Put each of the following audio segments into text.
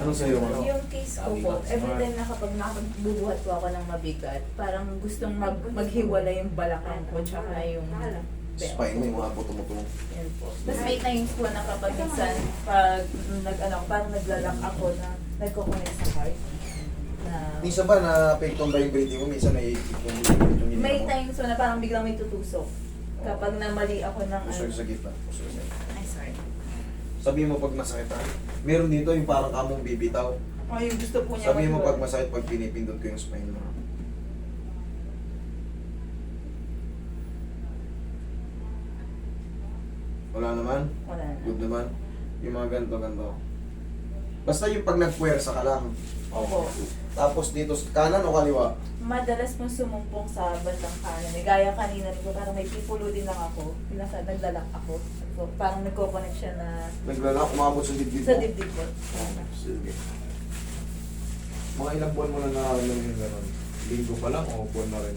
Anong sa'yo, ano? Yung case ko po, every time na kapag nakapagbubuhat po ako ng mabigat, parang gustong mag maghiwala yung balakang ko tsaka yung Spine mo, yung mga buto-buto mo. Yan po. Tapos may times po na kapag minsan, pag nag, ano, parang naglalak ako na nagko-connect sa heart. Na, Minsan ba na-apektuhan ba yung breathing mo? Minsan naiikip yung may times po na parang biglang may tutusok. Kapag namali ako ng ano. Pusog sa gitna. Pusog sa gitna. Ay. Sabihin mo pag masakit ha. Meron dito yung parang kamong bibitaw. Oh, yung gusto po niya. Sabihin mo pag masakit pag pinipindot ko yung spine mo. Wala naman? Wala na. Good naman? Yung mga ganito, ganito. Basta yung pag nagpuwersa ka lang. Opo. Tapos dito, kanan o kaliwa? Madalas pong sumumpong sa bandang kanan. Eh, Gaya kanina, ba, parang may pipulo din lang ako. Pinasa, naglalak ako. So, parang nagko-connect siya na Naglalak, umabot sa dibdib sa mo? dibdib ko. Sige. Mga ilang buwan mo na nararamdaman yung gano'n? Linggo pa lang o buwan na rin?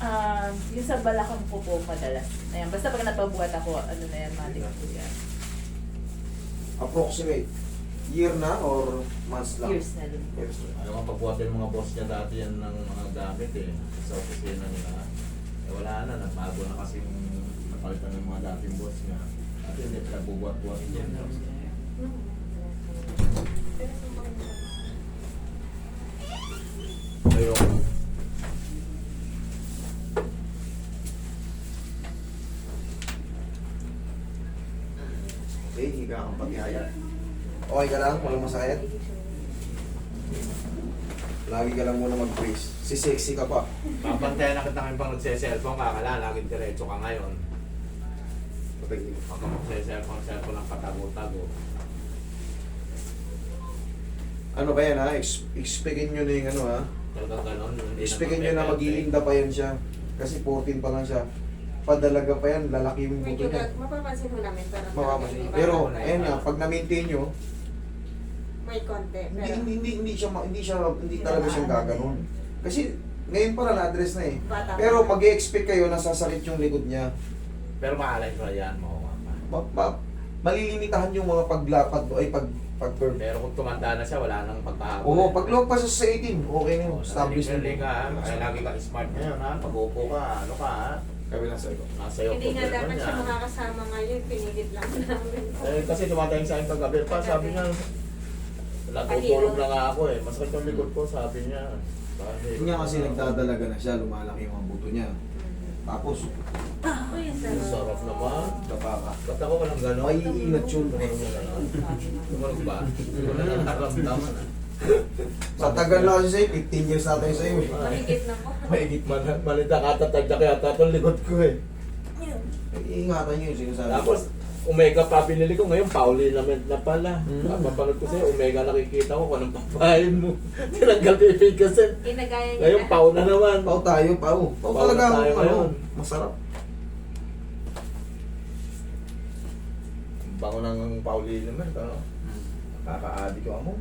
Um, yung sa balakang ko po madalas. Ayan, basta pag napabuhat ako, ano na yan, matik po yan. Approximate. Year na or months lang? Years na din. Years na. Ano nga pagbuhatin yung mga boss niya dati yan ng mga gamit eh. Sa opisina nila. Eh wala na, nagbago na kasi napalitan ng mga dating boss niya. At hindi pinagbubuhat-buhat niya. Ayoko. Okay, higa kang paghihaya. Okay ka lang? Walang masakit? Lagi ka lang muna mag-brace. Si sexy ka pa. Papantayan na kita ngayon pang nagse-cellphone ka, kala laging diretso ka ngayon. Pagka magse-cellphone, cellphone lang patago-tago. Ano ba yan ha? Ex- Expectin nyo na yung ano ha? Talagang ganon. Expectin nyo na may mag-iinda pa yan siya. Kasi 14 pa lang siya. Padalaga pa yan, lalaki yung buto Medyo niya. mapapansin mo namin parang Makapansin. iba- Pero, na ayun nga, pag na-maintain nyo, may konti. hindi, Pero hindi, hindi, hindi siya, ma- hindi siya, hindi talaga siyang gaganon. Kasi, ngayon para na-address na eh. bata Pero pa. mag expect kayo na sasakit yung likod niya. Pero maalay ko na yan, makuha ka. Ma, ma, malilimitahan yung mga paglapad mo, ay pag, pag. Pero kung tumanda na siya, wala nang pagkahabol. Oo, pag lagpas sa 18, okay na yun. Establish na Established ka, ha? Kaya lagi ka smart ngayon, ha? Pag upo ka, ano ka, ha? Kabilang sa iko. Nasa iyo Hindi nga problema dapat siya makakasama ngayon, pinigit lang namin. Eh, kasi dumatayang sa akin kagabi pa, sabi niya, natutulog na nga ako eh. Masakit yung likod ko, sabi niya. Sabi, Yun nga kasi nagdadalaga na siya, lumalaki yung mga buto niya. Tapos, Uy, ang Ang sarap. sarap naman. dapa ka. Ba't ako walang gano'n? May iinat yun. Tumalog ba? Hindi ko na nararamdaman ah. Sa tagal na kasi sa'yo, 15 years na tayo sa'yo eh. Mahigit na po. Mahigit man, malita katatag na kaya tapos likod ko eh. Iingatan nyo yung sinasabi. Tapos, Omega pa binili ko ngayon, Pauli naman na pala. Mm. Mm. Mapapanood ko sa'yo, Omega nakikita ko kung anong papahin mo. Tinanggal ko yung kasi. Ginagaya niya Ngayon. Pau na naman. Pau tayo, pau. Pau Pau talaga tayo ano, ngayon. masarap. Bango ng Pauli naman. Ano? Nakaka-addict ko mo.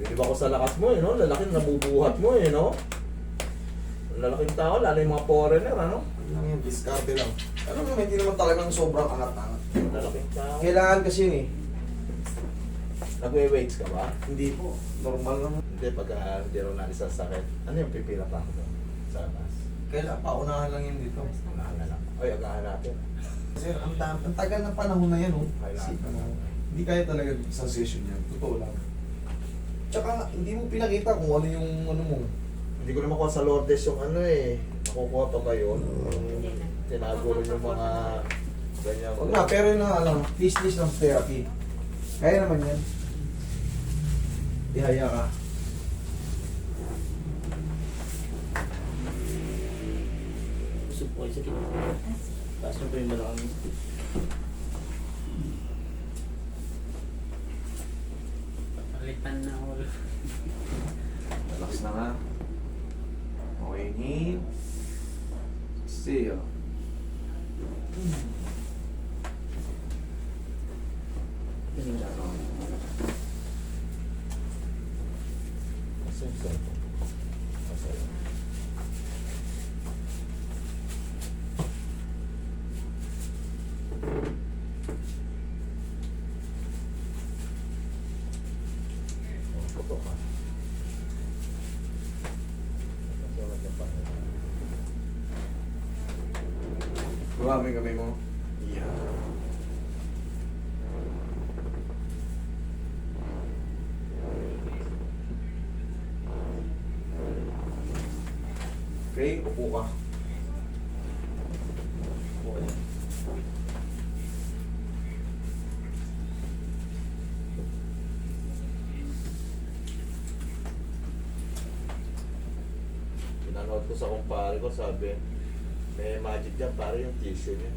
Bilib ako sa lakas mo eh, no? Lalaki nabubuhat mo eh, no? Lalaking tao, lalo yung mga foreigner, ano? Ano lang yun, diskarte lang. Alam mo, hindi naman talagang sobrang angat-angat. Lalaking tao. Kailangan kasi yun eh. Nagwe-weights ka ba? Hindi po. Normal naman. Hindi, pagka hindi rin natin sa sakit. Ano yung pipila pa ako doon? Sa labas. Kailangan, paunahan lang yun dito. Unahan na lang. Oy, agahan natin. Sir, ang, ta- ang tagal ng panahon na yan, oh. Kailangan Isip na mo, lang. Hindi kaya talaga sa session yan. Totoo lang. Tsaka, hindi mo pinakita kung ano yung ano mo. Hindi ko na makuha sa Lourdes yung ano eh. Nakukuha pa ba yun? Na. Tinago rin yung mga ganyan. Huwag na, pero yun ang ano, business ng therapy. Kaya naman yan. Ihaya ka. Gusto po kayo sa gitna. Taas mo po yung. Palitan na ako. Relax na nga. Inhale. Exhale. Kasi yung cellphone. Kasi Baba mo yung mo. Yan. Okay, upo ka. Okay. Pinanood ko sa kumpare ko, sabi, may magic dyan, pare yung tissue niya.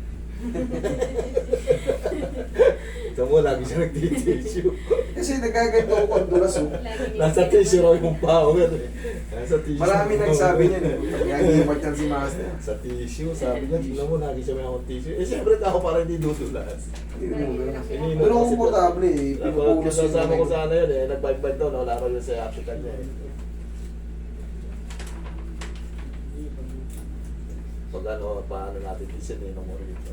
Ito mo, lagi siya nagtitissue. Kasi nagaganto ako ang dulas oh. Lagi Nasa tissue raw yung power eh. Nasa tissue. Marami nagsabi niyan eh. Nagyagimat yan si Master. Sa tissue, sabi niya, tingnan mo, lagi siya may akong tissue. Eh, siyempre ako para hindi dudulas. Hindi mo ganun. Pero komportable eh. Pinupulos yung kasama ko sana yun eh, nag-bike-bike daw, wala ko yun sa African niya eh. Pag ano, paano natin isinino mo rito.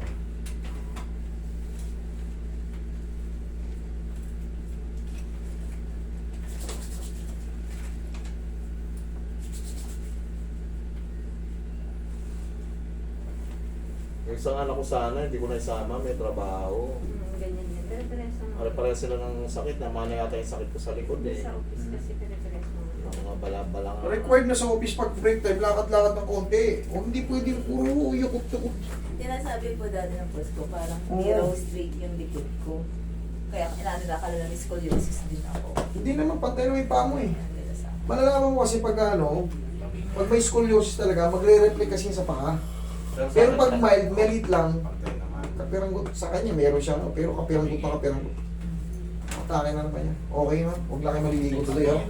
Yung isang anak ko sana, hindi ko na isama, may trabaho. Hmm, ganyan yan. Pero pares naman. Pare-pareho sila ng sakit, namana yata yung sakit ko sa likod eh. Sa office kasi pare-pares naman. Mga bala-balang. Required na sa office pag break time, lakad-lakad ng konti. O hindi pwede puro yakot-yakot. Tinasabi po dati ng boss ko, parang hindi raw straight yung likod ko. Kaya akala na scoliosis din ako. Hindi naman pantay na may paa mo eh. Malalaman mo kasi pag ano, pag may scoliosis talaga, magre-reflect kasi sa paa. Pero pag mild, merit lang, kapiranggot sa kanya, meron siya, no? pero kapiranggot na kapiranggot. Atake na naman yan. Okay na, huwag lang kayo maliligo tuloy. Oh.